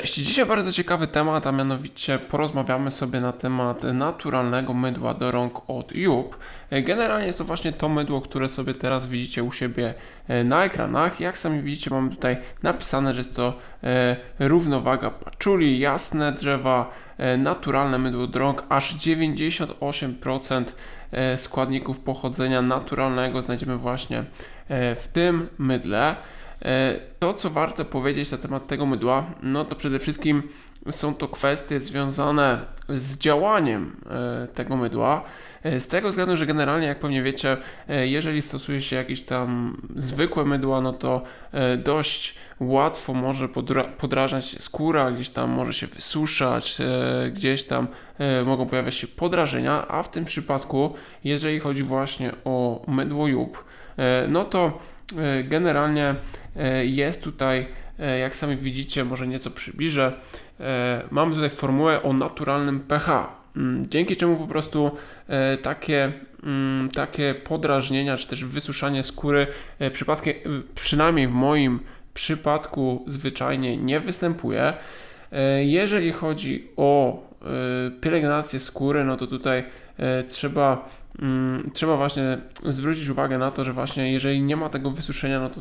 Cześć, dzisiaj bardzo ciekawy temat, a mianowicie porozmawiamy sobie na temat naturalnego mydła do rąk od Jup. Generalnie jest to właśnie to mydło, które sobie teraz widzicie u siebie e, na ekranach. Jak sami widzicie, mamy tutaj napisane, że jest to e, równowaga paczuli, jasne drzewa, e, naturalne mydło do rąk, aż 98% e, składników pochodzenia naturalnego znajdziemy właśnie w tym mydle. E, To, co warto powiedzieć na temat tego mydła, no to przede wszystkim są to kwestie związane z działaniem e, tego mydła. E, Z tego względu, że generalnie, jak pewnie wiecie, jeżeli stosuje się jakieś tam zwykłe mydła, no to dość łatwo może podra- podrażać skóra, gdzieś tam może się wysuszać, gdzieś tam mogą pojawiać się podrażenia, a w tym przypadku, jeżeli chodzi właśnie o mydło jup, e, no to generalnie jest tutaj, e, jak sami widzicie, może nieco przybliżę, e, mamy tutaj formułę o naturalnym pH, mm, dzięki czemu po prostu e, takie, mm, takie podrażnienia, czy też wysuszanie skóry e, przypadkiem, przynajmniej w moim przypadku zwyczajnie nie występuje. E, Jeżeli chodzi o e, pielęgnację skóry, no to tutaj e, trzeba, mm, trzeba właśnie zwrócić uwagę na to, że właśnie jeżeli nie ma tego wysuszenia, no to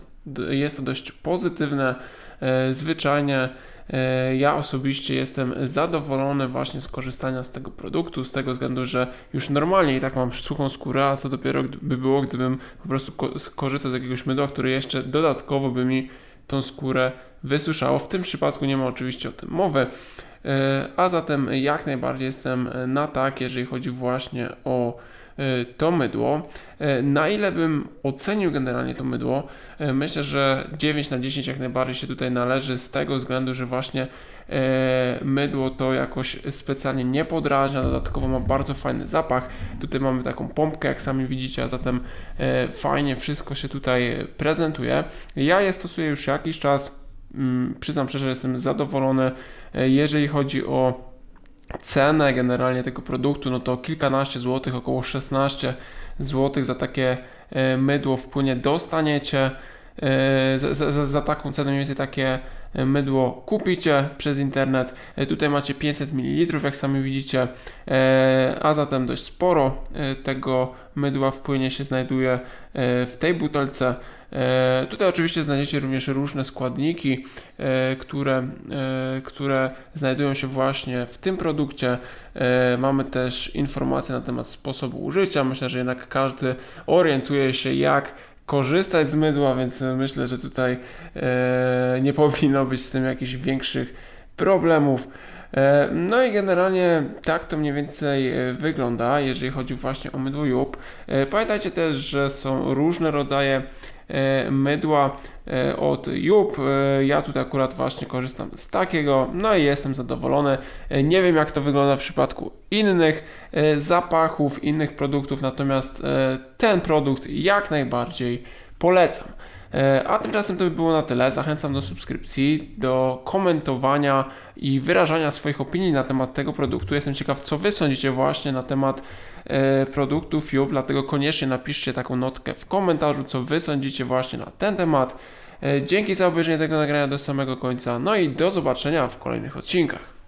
jest to dość pozytywne. E, Zwyczajnie e, ja osobiście jestem zadowolony właśnie z korzystania z tego produktu, z tego względu, że już normalnie i tak mam suchą skórę, a co dopiero by było, gdybym po prostu ko- skorzystał z jakiegoś mydła, które jeszcze dodatkowo by mi tą skórę wysuszało. W tym przypadku nie ma oczywiście o tym mowy, E, a zatem jak najbardziej jestem na tak, jeżeli chodzi właśnie o e, to mydło. E, Na ile bym ocenił generalnie to mydło? E, Myślę, że 9 na 10 jak najbardziej się tutaj należy z tego względu, że właśnie e, mydło to jakoś specjalnie nie podrażnia, dodatkowo ma bardzo fajny zapach. Tutaj mamy taką pompkę, jak sami widzicie, a zatem e, fajnie wszystko się tutaj prezentuje. Ja je stosuję już jakiś czas. Mm, Przyznam szczerze, że jestem zadowolony. E, Jeżeli chodzi o cenę generalnie tego produktu, no to kilkanaście złotych, około 16 złotych za takie e, mydło wpłynie dostaniecie. E, Za, za, za- taką cenę mniej więcej takie e, mydło kupicie przez internet. E, Tutaj macie 500 ml, jak sami widzicie, a zatem dość sporo tego mydła w płynie się znajduje w tej butelce. Tutaj oczywiście znajdziecie również różne składniki, które, które znajdują się właśnie w tym produkcie. Mamy też informacje na temat sposobu użycia. Myślę, że jednak każdy orientuje się, jak korzystać z mydła, więc myślę, że tutaj e, nie powinno być z tym jakichś większych problemów. E, No i generalnie tak to mniej więcej e, wygląda, jeżeli chodzi właśnie o mydło Jup. Pamiętajcie też, że są różne rodzaje mydła e, od Jup. E, Ja tutaj akurat właśnie korzystam z takiego, no i jestem zadowolony. E, Nie wiem jak to wygląda w przypadku innych e, zapachów, innych produktów, natomiast e, ten produkt jak najbardziej polecam. E, A tymczasem to by było na tyle. Zachęcam do subskrypcji, do komentowania i wyrażania swoich opinii na temat tego produktu. Jestem ciekaw, co Wy sądzicie właśnie na temat e, produktu Fiub, dlatego koniecznie napiszcie taką notkę w komentarzu, co Wy sądzicie właśnie na ten temat. E, Dzięki za obejrzenie tego nagrania do samego końca, no i do zobaczenia w kolejnych odcinkach.